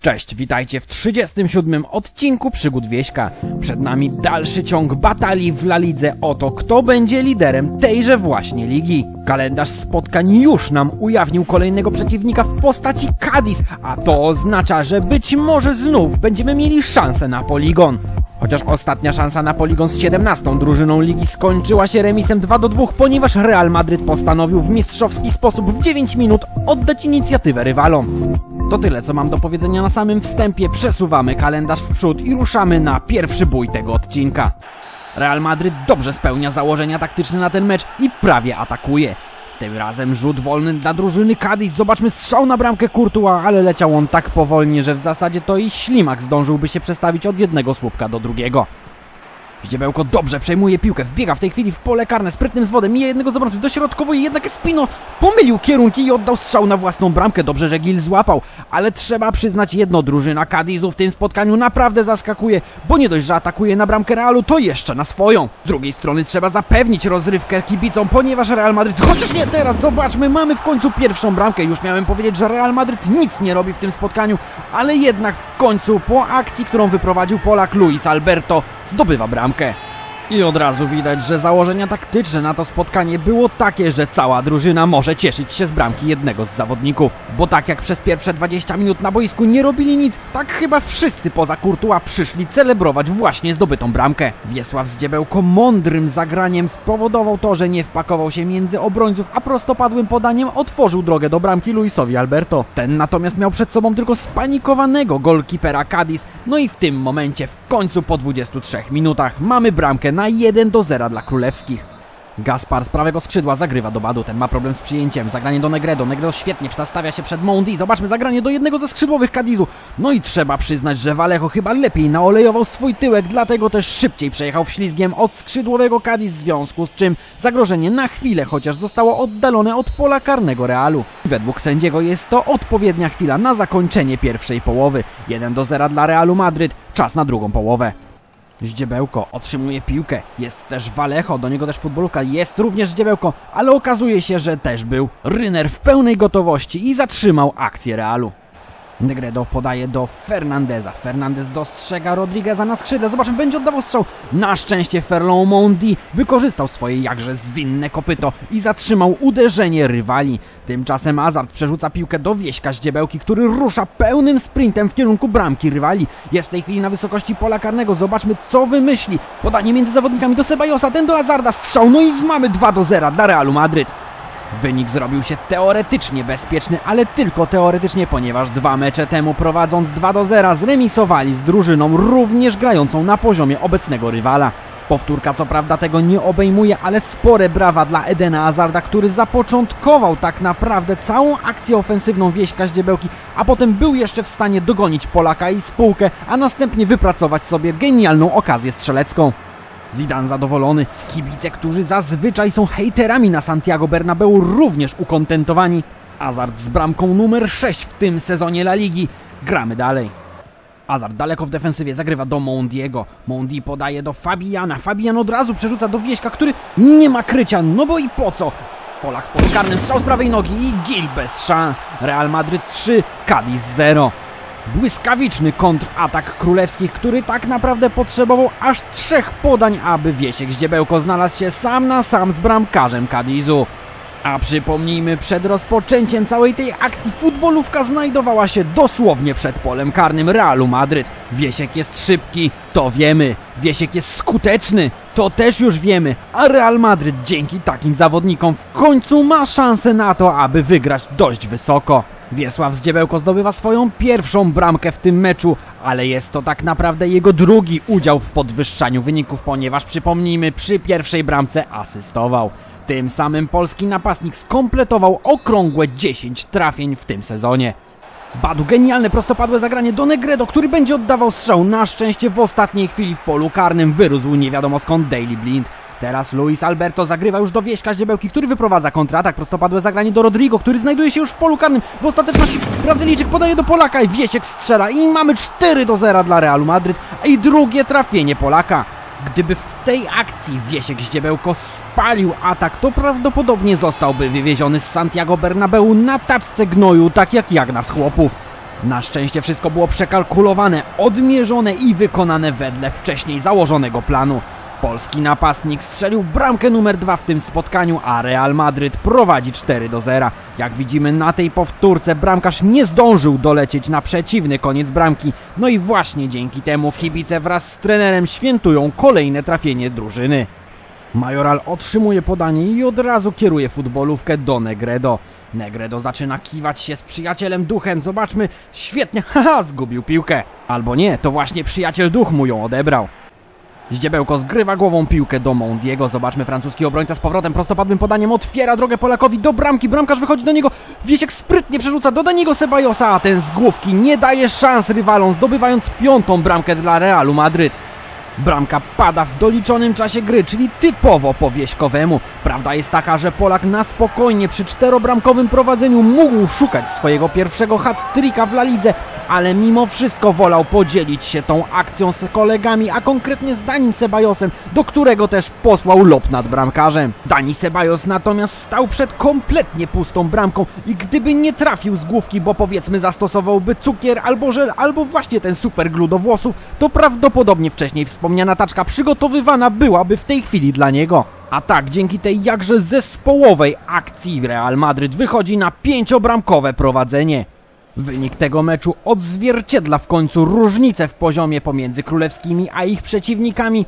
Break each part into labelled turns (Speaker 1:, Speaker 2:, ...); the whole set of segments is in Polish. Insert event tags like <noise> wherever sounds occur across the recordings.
Speaker 1: Cześć, witajcie w 37 odcinku Przygód Wieśka. Przed nami dalszy ciąg batalii w La Lidze o to, kto będzie liderem tejże właśnie ligi. Kalendarz spotkań już nam ujawnił kolejnego przeciwnika w postaci Cadiz, a to oznacza, że być może znów będziemy mieli szansę na poligon. Chociaż ostatnia szansa na poligon z 17 drużyną ligi skończyła się remisem 2 do 2, ponieważ Real Madryt postanowił w mistrzowski sposób w 9 minut oddać inicjatywę rywalom. To tyle, co mam do powiedzenia na samym wstępie. Przesuwamy kalendarz w przód i ruszamy na pierwszy bój tego odcinka. Real Madryt dobrze spełnia założenia taktyczne na ten mecz i prawie atakuje. Tym razem rzut wolny dla drużyny Cadiz. Zobaczmy strzał na bramkę Courtois, ale leciał on tak powolnie, że w zasadzie to i ślimak zdążyłby się przestawić od jednego słupka do drugiego. Ździebełko dobrze przejmuje piłkę, wbiega w tej chwili w pole karne sprytnym zwodem, mija jednego z obrońców, dośrodkowuje, jednak Espino pomylił kierunki i oddał strzał na własną bramkę. Dobrze, że Gil złapał, ale trzeba przyznać jedno, drużyna Cadizu w tym spotkaniu naprawdę zaskakuje, bo nie dość, że atakuje na bramkę Realu, to jeszcze na swoją. Z drugiej strony trzeba zapewnić rozrywkę kibicom, ponieważ Real Madryt, chociaż nie teraz, zobaczmy, mamy w końcu pierwszą bramkę. Już miałem powiedzieć, że Real Madryt nic nie robi w tym spotkaniu, ale jednak w końcu po akcji, którą wyprowadził Polak Luis Alberto, zdobywa bramkę. рамки. I od razu widać, że założenia taktyczne na to spotkanie było takie, że cała drużyna może cieszyć się z bramki jednego z zawodników. Bo tak jak przez pierwsze 20 minut na boisku nie robili nic, tak chyba wszyscy poza Kurtua przyszli celebrować właśnie zdobytą bramkę. Wiesław Zdziebełko mądrym zagraniem spowodował to, że nie wpakował się między obrońców, a prostopadłym podaniem otworzył drogę do bramki Luisowi Alberto. Ten natomiast miał przed sobą tylko spanikowanego golkipera Cadiz, no i w tym momencie w końcu po 23 minutach mamy bramkę na 1 do 0 dla królewskich. Gaspar z prawego skrzydła zagrywa do Badu, ten ma problem z przyjęciem, zagranie do Negredo, Negredo świetnie przestawia się przed Mondi, zobaczmy zagranie do jednego ze skrzydłowych Cadizu, no i trzeba przyznać, że Vallejo chyba lepiej naolejował swój tyłek, dlatego też szybciej przejechał ślizgiem od skrzydłowego Cadiz, w związku z czym zagrożenie na chwilę chociaż zostało oddalone od pola karnego Realu. Według sędziego jest to odpowiednia chwila na zakończenie pierwszej połowy, 1 do 0 dla Realu Madryt, czas na drugą połowę. Zdziebełko otrzymuje piłkę. Jest też Walecho, do niego też futbolówka. Jest również Zdziebełko, ale okazuje się, że też był Ryner w pełnej gotowości i zatrzymał akcję Realu. Negredo podaje do Fernandeza. Fernandez dostrzega Rodrigueza na skrzydle. Zobaczymy, będzie oddawał strzał. Na szczęście Ferlon Mondi wykorzystał swoje jakże zwinne kopyto i zatrzymał uderzenie rywali. Tymczasem Azard przerzuca piłkę do Wieśka Zdziebełki, który rusza pełnym sprintem w kierunku bramki rywali. Jest w tej chwili na wysokości pola karnego. Zobaczmy, co wymyśli. Podanie między zawodnikami do Sebajosa, ten do Azarda. Strzał, no i mamy 2 do 0 dla Realu Madryt. Wynik zrobił się teoretycznie bezpieczny, ale tylko teoretycznie, ponieważ dwa mecze temu prowadząc 2 do 0 zremisowali z drużyną również grającą na poziomie obecnego rywala. Powtórka co prawda tego nie obejmuje, ale spore brawa dla Edena Azarda, który zapoczątkował tak naprawdę całą akcję ofensywną Wieśka Zdziebełki, a potem był jeszcze w stanie dogonić Polaka i spółkę, a następnie wypracować sobie genialną okazję strzelecką. Zidane zadowolony, kibice, którzy zazwyczaj są hejterami na Santiago Bernabeu również ukontentowani. Azard z bramką numer 6 w tym sezonie La Ligi. Gramy dalej. Azard daleko w defensywie zagrywa do Mondiego. Mondi podaje do Fabiana. Fabian od razu przerzuca do Wieśka, który nie ma krycia, no bo i po co? Polak w polu karnym, strzał z prawej nogi i Gil bez szans. Real Madryt 3, Cadiz 0. Błyskawiczny kontratak królewskich, który tak naprawdę potrzebował aż trzech podań, aby Wiesiek Zdziebełko znalazł się sam na sam z bramkarzem Cadizu. A przypomnijmy, przed rozpoczęciem całej tej akcji futbolówka znajdowała się dosłownie przed polem karnym Realu Madryt. Wiesiek jest szybki, to wiemy. Wiesiek jest skuteczny, to też już wiemy. A Real Madryt dzięki takim zawodnikom w końcu ma szansę na to, aby wygrać dość wysoko. Wiesław Zdziebełko zdobywa swoją pierwszą bramkę w tym meczu, ale jest to tak naprawdę jego drugi udział w podwyższaniu wyników, ponieważ przypomnijmy, przy pierwszej bramce asystował. Tym samym polski napastnik skompletował okrągłe 10 trafień w tym sezonie. Badu genialne prostopadłe zagranie do Negredo, który będzie oddawał strzał. Na szczęście w ostatniej chwili w polu karnym wyrósł nie wiadomo skąd Daily Blind. Teraz Luis Alberto zagrywa już do Wieśka Zdziebełki, który wyprowadza kontratak. Prostopadłe zagranie do Rodrigo, który znajduje się już w polu karnym. W ostateczności Brazylijczyk podaje do Polaka i Wiesiek strzela. I mamy 4 do 0 dla Realu Madryt. I drugie trafienie Polaka. Gdyby w tej akcji Wiesiek Zdziebełko spalił atak, to prawdopodobnie zostałby wywieziony z Santiago Bernabeu na tawce gnoju, tak jak Jagna z chłopów. Na szczęście wszystko było przekalkulowane, odmierzone i wykonane wedle wcześniej założonego planu. Polski napastnik strzelił bramkę numer dwa w tym spotkaniu, a Real Madryt prowadzi 4 do 0. Jak widzimy na tej powtórce bramkarz nie zdążył dolecieć na przeciwny koniec bramki. No i właśnie dzięki temu kibice wraz z trenerem świętują kolejne trafienie drużyny. Majoral otrzymuje podanie i od razu kieruje futbolówkę do Negredo. Negredo zaczyna kiwać się z przyjacielem duchem. Zobaczmy, świetnie, <laughs> haha, zgubił piłkę. Albo nie, to właśnie przyjaciel duch mu ją odebrał. Zdziebełko zgrywa głową piłkę do Mondiego. Zobaczmy, francuski obrońca z powrotem prostopadłym podaniem otwiera drogę Polakowi do bramki. Bramkarz wychodzi do niego. Wiesiek sprytnie przerzuca do Daniego Sebajosa, a ten z główki nie daje szans rywalom, zdobywając piątą bramkę dla Realu Madryt. Bramka pada w doliczonym czasie gry, czyli typowo po wieśkowemu. Prawda jest taka, że Polak na spokojnie przy czterobramkowym prowadzeniu mógł szukać swojego pierwszego hat-tricka w La Lidze, ale mimo wszystko wolał podzielić się tą akcją z kolegami, a konkretnie z Danim Sebajosem, do którego też posłał lop nad bramkarzem. Dani Sebajos natomiast stał przed kompletnie pustą bramką i gdyby nie trafił z główki, bo powiedzmy zastosowałby cukier albo żel, albo właśnie ten super do włosów, to prawdopodobnie wcześniej wspomniana taczka przygotowywana byłaby w tej chwili dla niego. A tak, dzięki tej jakże zespołowej akcji Real Madryt wychodzi na pięciobramkowe prowadzenie. Wynik tego meczu odzwierciedla w końcu różnicę w poziomie pomiędzy królewskimi a ich przeciwnikami.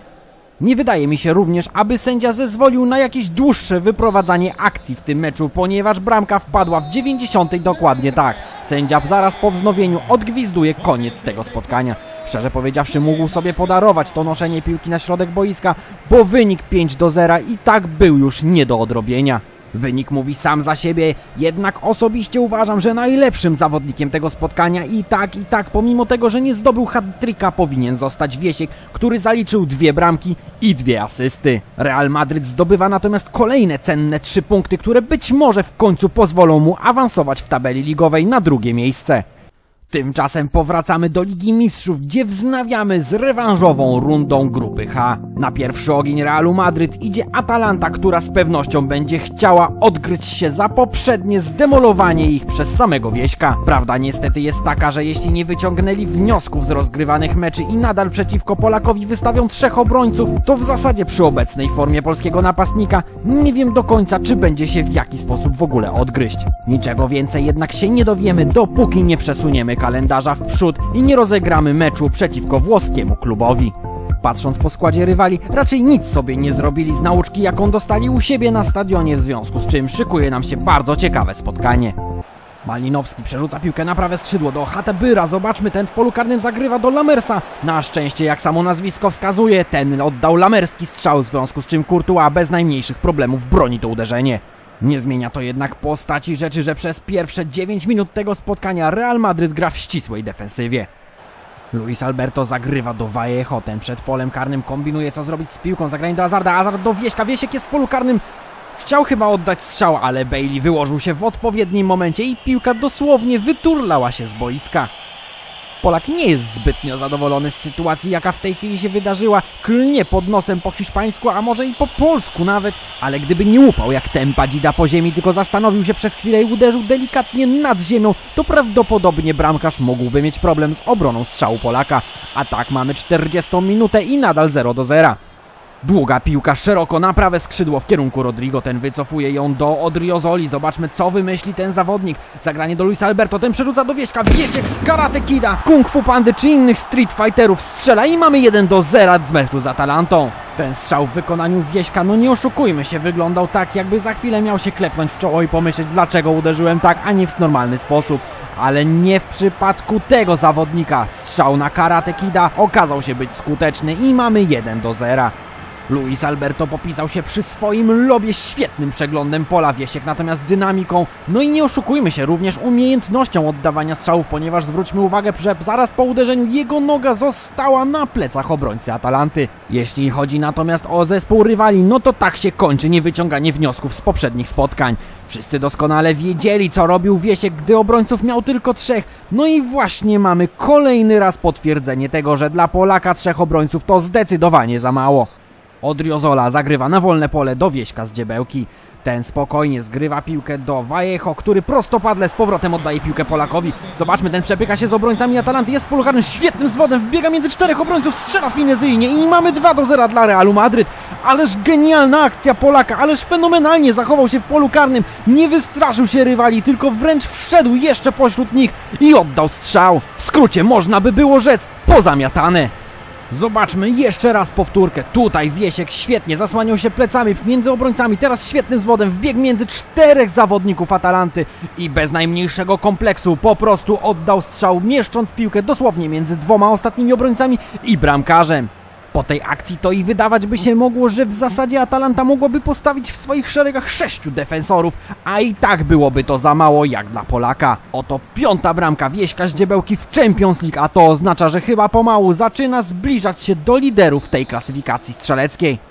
Speaker 1: Nie wydaje mi się również, aby sędzia zezwolił na jakieś dłuższe wyprowadzanie akcji w tym meczu, ponieważ bramka wpadła w 90 dokładnie tak. Sędzia zaraz po wznowieniu odgwizduje koniec tego spotkania. Szczerze powiedziawszy, mógł sobie podarować to noszenie piłki na środek boiska, bo wynik 5 do 0 i tak był już nie do odrobienia. Wynik mówi sam za siebie, jednak osobiście uważam, że najlepszym zawodnikiem tego spotkania i tak, i tak, pomimo tego, że nie zdobył hat-tricka, powinien zostać Wiesiek, który zaliczył dwie bramki i dwie asysty. Real Madryt zdobywa natomiast kolejne cenne trzy punkty, które być może w końcu pozwolą mu awansować w tabeli ligowej na drugie miejsce. Tymczasem powracamy do Ligi Mistrzów, gdzie wznawiamy z rewanżową rundą grupy H. Na pierwszy ogień Realu Madryt idzie Atalanta, która z pewnością będzie chciała odgryć się za poprzednie zdemolowanie ich przez samego Wieśka. Prawda niestety jest taka, że jeśli nie wyciągnęli wniosków z rozgrywanych meczy i nadal przeciwko Polakowi wystawią trzech obrońców, to w zasadzie przy obecnej formie polskiego napastnika nie wiem do końca, czy będzie się w jaki sposób w ogóle odgryźć. Niczego więcej jednak się nie dowiemy, dopóki nie przesuniemy kalendarza w przód i nie rozegramy meczu przeciwko włoskiemu klubowi. Patrząc po składzie rywali, raczej nic sobie nie zrobili z nauczki, jaką dostali u siebie na stadionie, w związku z czym szykuje nam się bardzo ciekawe spotkanie. Malinowski przerzuca piłkę na prawe skrzydło do Hatebyra. Zobaczmy, ten w polu karnym zagrywa do Lamersa. Na szczęście, jak samo nazwisko wskazuje, ten oddał lamerski strzał, w związku z czym Courtois bez najmniejszych problemów broni to uderzenie. Nie zmienia to jednak postaci rzeczy, że przez pierwsze 9 minut tego spotkania Real Madryt gra w ścisłej defensywie. Luis Alberto zagrywa do Vallejo, ten przed polem karnym kombinuje co zrobić z piłką, zagranie do Azarda, Azard do Wieśka, Wiesiek jest w polu karnym, chciał chyba oddać strzał, ale Bailey wyłożył się w odpowiednim momencie i piłka dosłownie wyturlała się z boiska. Polak nie jest zbytnio zadowolony z sytuacji, jaka w tej chwili się wydarzyła. Klnie pod nosem po hiszpańsku, a może i po polsku nawet. Ale gdyby nie upał jak tempa dzida po ziemi, tylko zastanowił się przez chwilę i uderzył delikatnie nad ziemią, to prawdopodobnie bramkarz mógłby mieć problem z obroną strzału Polaka. A tak mamy 40 minutę i nadal 0 do 0. Długa piłka szeroko na prawe skrzydło w kierunku Rodrigo. Ten wycofuje ją do Odriozoli. Zobaczmy, co wymyśli ten zawodnik. Zagranie do Luisa Alberto. Ten przerzuca do Wieśka. Wiesiek z Karate Kida, Kung Fu Pandy czy innych street fighterów strzela i mamy 1 do 0 z meczu z Atalantą. Ten strzał w wykonaniu Wieśka, no nie oszukujmy się, wyglądał tak, jakby za chwilę miał się klepnąć w czoło i pomyśleć, dlaczego uderzyłem tak, a nie w normalny sposób. Ale nie w przypadku tego zawodnika. Strzał na Karate Kida okazał się być skuteczny i mamy 1 do 0. Luis Alberto popisał się przy swoim lobie świetnym przeglądem pola Wiesiek, natomiast dynamiką, no i nie oszukujmy się, również umiejętnością oddawania strzałów, ponieważ zwróćmy uwagę, że zaraz po uderzeniu jego noga została na plecach obrońcy Atalanty. Jeśli chodzi natomiast o zespół rywali, no to tak się kończy niewyciąganie wniosków z poprzednich spotkań. Wszyscy doskonale wiedzieli, co robił Wiesiek, gdy obrońców miał tylko trzech, no i właśnie mamy kolejny raz potwierdzenie tego, że dla Polaka trzech obrońców to zdecydowanie za mało. Odriozola zagrywa na wolne pole do Wieśka z dziebełki. Ten spokojnie zgrywa piłkę do Vallejo, który prostopadle z powrotem oddaje piłkę Polakowi. Zobaczmy, ten przepycha się z obrońcami Atalanty, jest karnym świetnym zwodem, wbiega między czterech obrońców, strzela finezyjnie i mamy 2 do 0 dla Realu Madryt. Ależ genialna akcja Polaka, ależ fenomenalnie zachował się w polu karnym. Nie wystraszył się rywali, tylko wręcz wszedł jeszcze pośród nich i oddał strzał. W skrócie można by było rzec, pozamiatane. Zobaczmy jeszcze raz powtórkę. Tutaj Wiesiek świetnie zasłaniał się plecami między obrońcami. Teraz świetnym zwodem wbiegł między czterech zawodników Atalanty i bez najmniejszego kompleksu po prostu oddał strzał, mieszcząc piłkę dosłownie między dwoma ostatnimi obrońcami i bramkarzem. Po tej akcji to i wydawać by się mogło, że w zasadzie Atalanta mogłaby postawić w swoich szeregach sześciu defensorów, a i tak byłoby to za mało jak dla Polaka. Oto piąta bramka Wieśka Zdziebełki w Champions League, a to oznacza, że chyba pomału zaczyna zbliżać się do liderów tej klasyfikacji strzeleckiej.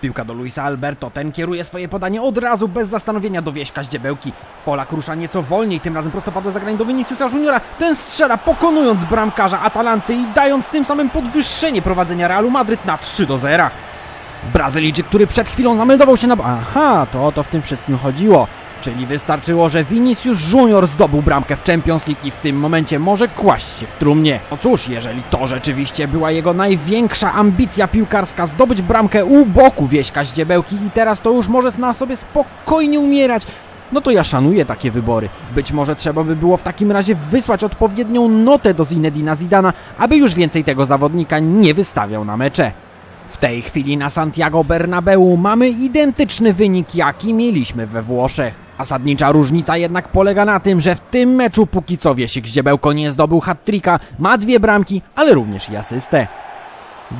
Speaker 1: Piłka do Luisa Alberto, ten kieruje swoje podanie od razu, bez zastanowienia do Wieśka Zdziebełki. Polak rusza nieco wolniej, tym razem prostopadłe zagranie do Viniciusa Juniora. Ten strzela, pokonując bramkarza Atalanty i dając tym samym podwyższenie prowadzenia Realu Madryt na 3 do 0. Brazylijczyk, który przed chwilą zameldował się na... Aha, to o to w tym wszystkim chodziło. Czyli wystarczyło, że Vinicius Junior zdobył bramkę w Champions League i w tym momencie może kłaść się w trumnie. No cóż, jeżeli to rzeczywiście była jego największa ambicja piłkarska, zdobyć bramkę u boku Wieśka Zdziebełki i teraz to już może na sobie spokojnie umierać, no to ja szanuję takie wybory. Być może trzeba by było w takim razie wysłać odpowiednią notę do Zinedina Zidana, aby już więcej tego zawodnika nie wystawiał na mecze. W tej chwili na Santiago Bernabeu mamy identyczny wynik, jaki mieliśmy we Włoszech. Zasadnicza różnica jednak polega na tym, że w tym meczu póki co Wiesik Zdziebełko nie zdobył hat-tricka, ma dwie bramki, ale również i asystę.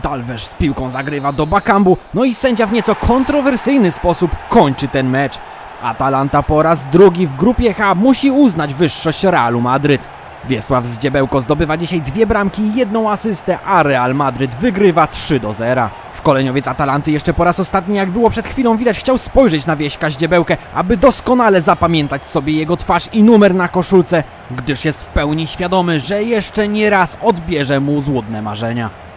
Speaker 1: Dalwesz z piłką zagrywa do Bakambu, no i sędzia w nieco kontrowersyjny sposób kończy ten mecz. Atalanta po raz drugi w grupie H musi uznać wyższość Realu Madryt. Wiesław Zdziebełko zdobywa dzisiaj dwie bramki i jedną asystę, a Real Madryt wygrywa 3 do 0. Szkoleniowiec Atalanty jeszcze po raz ostatni, jak było przed chwilą widać, chciał spojrzeć na Wieśka Zdziebełkę, aby doskonale zapamiętać sobie jego twarz i numer na koszulce, gdyż jest w pełni świadomy, że jeszcze nie raz odbierze mu złudne marzenia.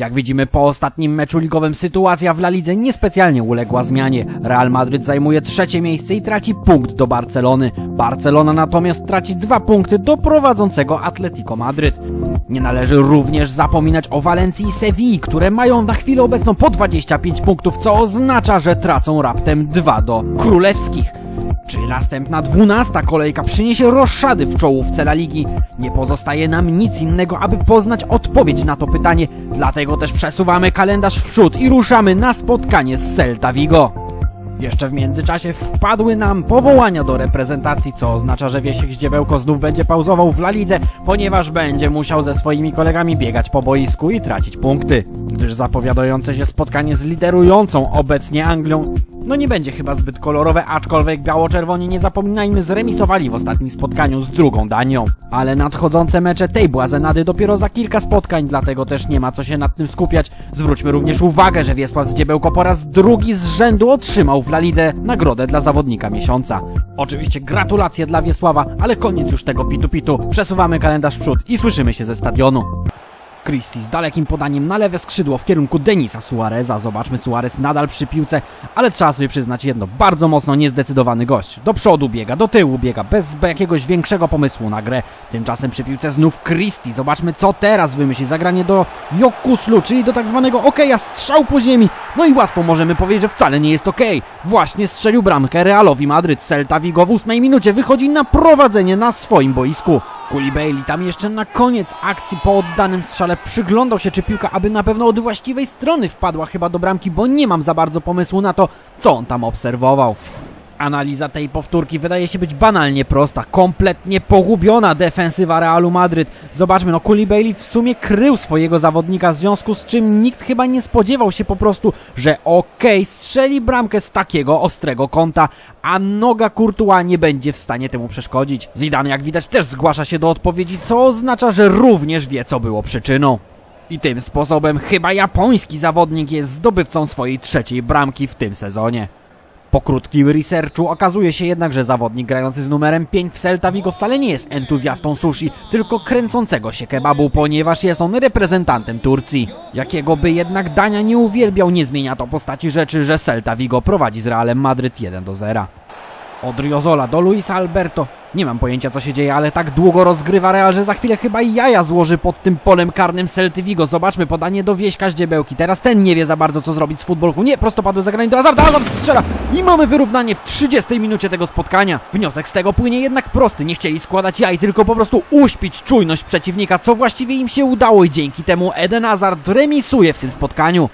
Speaker 1: Jak widzimy po ostatnim meczu ligowym sytuacja w La Lidze niespecjalnie uległa zmianie. Real Madryt zajmuje trzecie miejsce i traci punkt do Barcelony. Barcelona natomiast traci dwa punkty do prowadzącego Atletico Madryt. Nie należy również zapominać o Walencji i Sewilli, które mają na chwilę obecną po 25 punktów, co oznacza, że tracą raptem dwa do królewskich. Czy następna dwunasta kolejka przyniesie roszady w czołówce La Ligi? Nie pozostaje nam nic innego, aby poznać odpowiedź na to pytanie, dlatego też przesuwamy kalendarz w przód i ruszamy na spotkanie z Celta Vigo. Jeszcze w międzyczasie wpadły nam powołania do reprezentacji, co oznacza, że Wiesiek Zdziebełko znów będzie pauzował w La Lidze, ponieważ będzie musiał ze swoimi kolegami biegać po boisku i tracić punkty. Gdyż zapowiadające się spotkanie z liderującą obecnie Anglią no nie będzie chyba zbyt kolorowe, aczkolwiek biało-czerwoni nie zapominajmy zremisowali w ostatnim spotkaniu z drugą Danią. Ale nadchodzące mecze tej błazenady dopiero za kilka spotkań, dlatego też nie ma co się nad tym skupiać. Zwróćmy również uwagę, że Wiesław Zdziebełko po raz drugi z rzędu otrzymał w La Lidze nagrodę dla zawodnika miesiąca. Oczywiście gratulacje dla Wiesława, ale koniec już tego pitu-pitu. Przesuwamy kalendarz w przód i słyszymy się ze stadionu. Christie z dalekim podaniem na lewe skrzydło w kierunku Denisa Suareza. Zobaczmy, Suarez nadal przy piłce, ale trzeba sobie przyznać jedno, bardzo mocno niezdecydowany gość. Do przodu biega, do tyłu biega, bez jakiegoś większego pomysłu na grę. Tymczasem przy piłce znów Christie. Zobaczmy, co teraz wymyśli. Zagranie do Jokuslu, czyli do tak zwanego okeja, strzał po ziemi. No i łatwo możemy powiedzieć, że wcale nie jest okej. Właśnie strzelił bramkę Realowi Madryt. Celta Vigo w ósmej minucie wychodzi na prowadzenie na swoim boisku. Kuli Bailey tam jeszcze na koniec akcji po oddanym strzale przyglądał się, czy piłka aby na pewno od właściwej strony wpadła chyba do bramki, bo nie mam za bardzo pomysłu na to, co on tam obserwował. Analiza tej powtórki wydaje się być banalnie prosta, kompletnie pogubiona defensywa Realu Madryt. Zobaczmy, no Kuli Bailey w sumie krył swojego zawodnika, w związku z czym nikt chyba nie spodziewał się po prostu, że okej, strzeli bramkę z takiego ostrego kąta, a noga Courtois nie będzie w stanie temu przeszkodzić. Zidane jak widać też zgłasza się do odpowiedzi, co oznacza, że również wie co było przyczyną. I tym sposobem chyba japoński zawodnik jest zdobywcą swojej trzeciej bramki w tym sezonie. Po krótkim researchu okazuje się jednak, że zawodnik grający z numerem 5 w Celta Vigo wcale nie jest entuzjastą sushi, tylko kręcącego się kebabu, ponieważ jest on reprezentantem Turcji. Jakiego by jednak dania nie uwielbiał, nie zmienia to postaci rzeczy, że Celta Vigo prowadzi z Realem Madryt 1 do 0. Od Riozola do Luisa Alberto. Nie mam pojęcia co się dzieje, ale tak długo rozgrywa Real, że za chwilę chyba i jaja złoży pod tym polem karnym Celty Vigo. Zobaczmy podanie do Wieśka Zdziebełki. Teraz ten nie wie za bardzo co zrobić z futbolką. Nie, prostopadłe zagranie do Hazarda. Hazard strzela i mamy wyrównanie w 30 minucie tego spotkania. Wniosek z tego płynie jednak prosty. Nie chcieli składać jaj, tylko po prostu uśpić czujność przeciwnika, co właściwie im się udało i dzięki temu Eden Hazard remisuje w tym spotkaniu.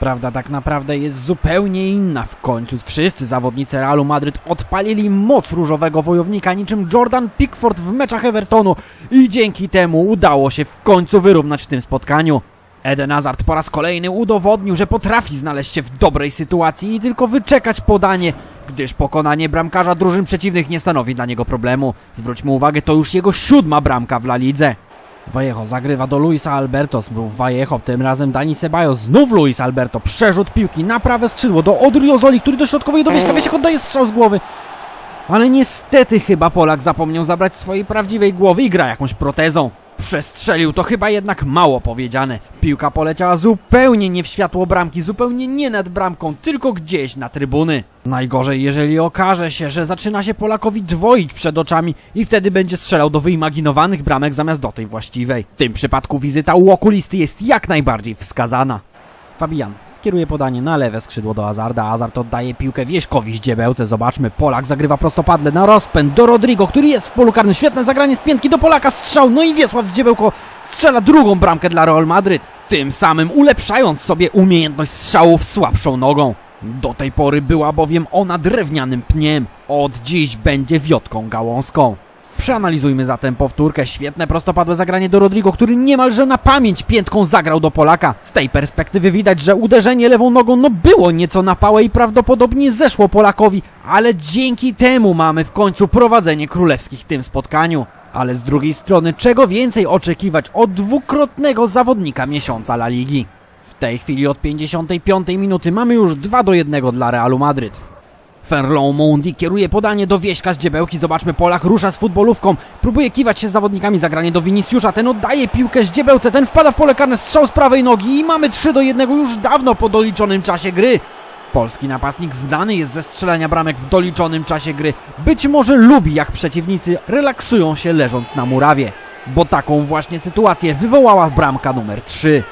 Speaker 1: Prawda tak naprawdę jest zupełnie inna. W końcu wszyscy zawodnicy Realu Madryt odpalili moc różowego wojownika niczym Jordan Pickford w meczach Evertonu i dzięki temu udało się w końcu wyrównać w tym spotkaniu. Eden Hazard po raz kolejny udowodnił, że potrafi znaleźć się w dobrej sytuacji i tylko wyczekać podanie, gdyż pokonanie bramkarza drużyn przeciwnych nie stanowi dla niego problemu. Zwróćmy uwagę, to już jego siódma bramka w La Lidze. Vallejo zagrywa do Luisa Alberto, znów Vallejo, tym razem Dani Ceballos, znów Luis Alberto, przerzut piłki na prawe skrzydło do Odriozoli, który dośrodkowuje do Wieśka, Wiesiek oddaje strzał z głowy. Ale niestety chyba Polak zapomniał zabrać swojej prawdziwej głowy i gra jakąś protezą. Przestrzelił, to chyba jednak mało powiedziane. Piłka poleciała zupełnie nie w światło bramki, zupełnie nie nad bramką, tylko gdzieś na trybuny. Najgorzej, jeżeli okaże się, że zaczyna się Polakowi dwoić przed oczami i wtedy będzie strzelał do wyimaginowanych bramek zamiast do tej właściwej. W tym przypadku wizyta u okulisty jest jak najbardziej wskazana. Fabian kieruje podanie na lewe skrzydło do Azarda. Azard oddaje piłkę Wieśkowi Zdziebełce. Zobaczmy, Polak zagrywa prostopadle na rozpęd do Rodrigo, który jest w polu karnym. Świetne zagranie z piętki do Polaka, strzał. No i Wiesław Zdziebełko strzela drugą bramkę dla Real Madryt. Tym samym ulepszając sobie umiejętność strzałów słabszą nogą. Do tej pory była bowiem ona drewnianym pniem. Od dziś będzie wiotką gałązką. Przeanalizujmy zatem powtórkę. Świetne prostopadłe zagranie do Rodrigo, który niemalże na pamięć piętką zagrał do Polaka. Z tej perspektywy widać, że uderzenie lewą nogą no było nieco na pałę i prawdopodobnie zeszło Polakowi, ale dzięki temu mamy w końcu prowadzenie królewskich w tym spotkaniu. Ale z drugiej strony, czego więcej oczekiwać od dwukrotnego zawodnika miesiąca La Ligi? W tej chwili od 55 minuty mamy już 2 do 1 dla Realu Madryt. Ferlon Mundi kieruje podanie do Wieśka z dziebełki. Zobaczmy, Polak rusza z futbolówką. Próbuje kiwać się z zawodnikami. Zagranie do Viniciusza. Ten oddaje piłkę z dziebełce. Ten wpada w pole karne. Strzał z prawej nogi. I mamy 3 do 1 już dawno po doliczonym czasie gry. Polski napastnik znany jest ze strzelania bramek w doliczonym czasie gry. Być może lubi, jak przeciwnicy relaksują się leżąc na murawie. Bo taką właśnie sytuację wywołała bramka numer 3.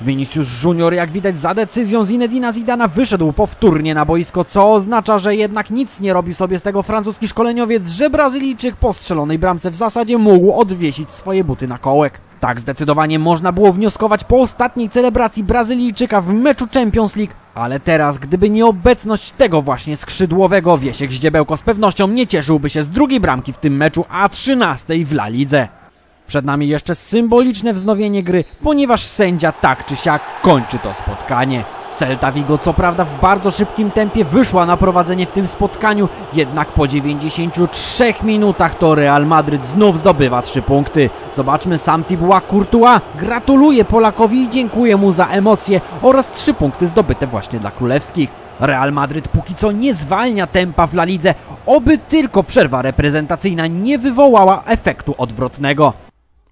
Speaker 1: Vinicius Junior, jak widać za decyzją Zinedina Zidana, wyszedł powtórnie na boisko, co oznacza, że jednak nic nie robi sobie z tego francuski szkoleniowiec, że Brazylijczyk po strzelonej bramce w zasadzie mógł odwiesić swoje buty na kołek. Tak zdecydowanie można było wnioskować po ostatniej celebracji Brazylijczyka w meczu Champions League, ale teraz, gdyby nie obecność tego właśnie skrzydłowego, Wiesiek Zdziebełko z pewnością nie cieszyłby się z drugiej bramki w tym meczu, a 13 w La Lidze. Przed nami jeszcze symboliczne wznowienie gry, ponieważ sędzia tak czy siak kończy to spotkanie. Celta Vigo co prawda w bardzo szybkim tempie wyszła na prowadzenie w tym spotkaniu, jednak po 93 minutach to Real Madryt znów zdobywa 3 punkty. Zobaczmy sam Thibaut Courtois gratuluje Polakowi i dziękuję mu za emocje oraz 3 punkty zdobyte właśnie dla królewskich. Real Madryt póki co nie zwalnia tempa w La Lidze, oby tylko przerwa reprezentacyjna nie wywołała efektu odwrotnego.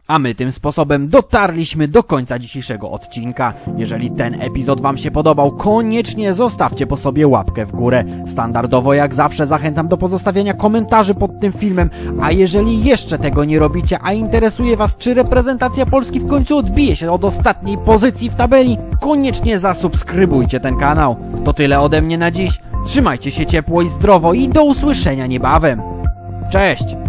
Speaker 1: A my tym sposobem dotarliśmy do końca dzisiejszego odcinka. Jeżeli ten epizod Wam się podobał, koniecznie zostawcie po sobie łapkę w górę. Standardowo jak zawsze zachęcam do pozostawiania komentarzy pod tym filmem, a jeżeli jeszcze tego nie robicie, a interesuje Was, czy reprezentacja Polski w końcu odbije się od ostatniej pozycji w tabeli, koniecznie zasubskrybujcie ten kanał. To tyle ode mnie na dziś. Trzymajcie się ciepło i zdrowo i do usłyszenia niebawem. Cześć!